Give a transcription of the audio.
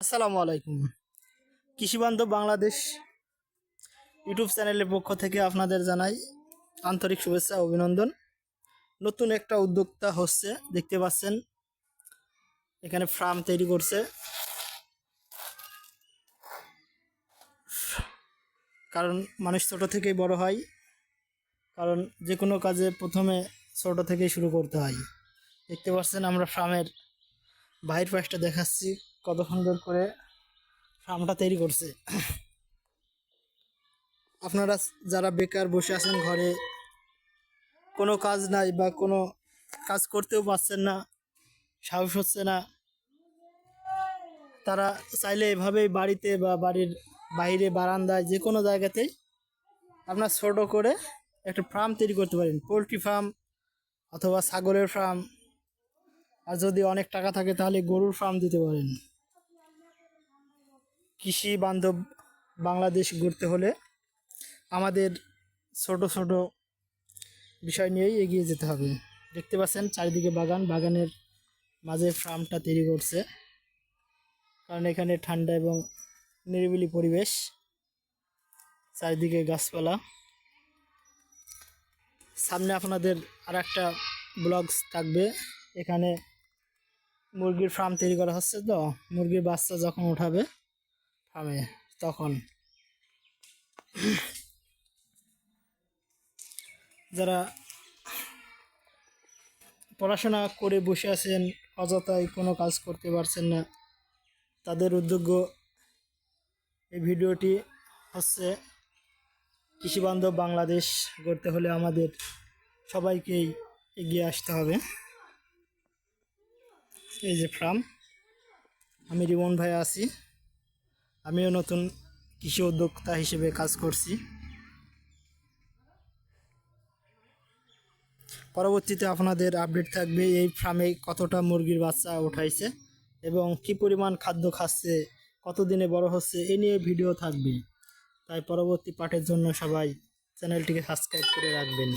আসসালামু আলাইকুম। কৃষিবান্ধব বাংলাদেশ ইউটিউব চ্যানেলের পক্ষ থেকে আপনাদের জানাই আন্তরিক শুভেচ্ছা অভিনন্দন। নতুন একটা উদ্যোক্তা হচ্ছে, দেখতে পাচ্ছেন, এখানে ফার্ম তৈরি করছে। কারণ মানুষ ছোট থেকেই বড় হয়, কারণ যে কোনো কাজে প্রথমে ছোট থেকেই শুরু করতে হয়। দেখতে পাচ্ছেন আমরা ফার্মের বাইরের পাশটা দেখাচ্ছি। কত সুন্দর করে ফার্মটা তৈরি করছে? আপনারা যারা বেকার বসে আছেন ঘরে, কোনো কাজ নাই বা কোনো কাজ করতেও পারছেন না, সাহস হচ্ছে না, তারা চাইলে এভাবেই বাড়িতে বা বাড়ির বাইরে, বারান্দায়, যে কোনো জায়গাতেই আপনার ছোটো করে একটা ফার্ম তৈরি করতে পারেন। পোলট্রি ফার্ম অথবা ছাগলের ফার্ম। আর যদি অনেক টাকা থাকে তাহলে গরুর ফার্ম দিতে পারেন। কৃষি বান্ধব বাংলাদেশ গড়তে হলে আমাদের ছোট ছোট বিষয় নিয়েই এগিয়ে যেতে হবে। দেখতে পাচ্ছেন চারিদিকে বাগান, বাগানের মাঝে ফার্মটা তৈরি করছে। কারণ এখানে ঠান্ডা এবং নিরিবিলি পরিবেশ, চারিদিকে গাছপালা। সামনে আপনাদের আর একটা ব্লগস থাকবে। এখানে মুরগির ফার্ম তৈরি করা হচ্ছে তো, মুরগির বাচ্চা যখন উঠাবে ফার্মে তখন। যারা পড়াশোনা করে বসে আছেন অযথায় কোনো কাজ করতে পারছেন না, তাদের উদ্যোগ্য এই ভিডিওটি হচ্ছে কৃষিবান্ধব বাংলাদেশ গড়তে হলে আমাদের সবাইকেই এগিয়ে আসতে হবে। এই যে ফার্ম, আমি রিমন ভাই আছি। আমিও নতুন কৃষি উদ্যোক্তা হিসেবে কাজ করছি। পরবর্তীতে আপনাদের আপডেট থাকবে এই ফার্মে কতটা মুরগির বাচ্চা উঠাইছে এবং কি পরিমাণ খাদ্য খাচ্ছে, কতদিনে বড় হচ্ছে, এ নিয়ে ভিডিও থাকবে। তাই পরবর্তী পাঠের জন্য সবাই চ্যানেলটিকে সাবস্ক্রাইব করে রাখবেন।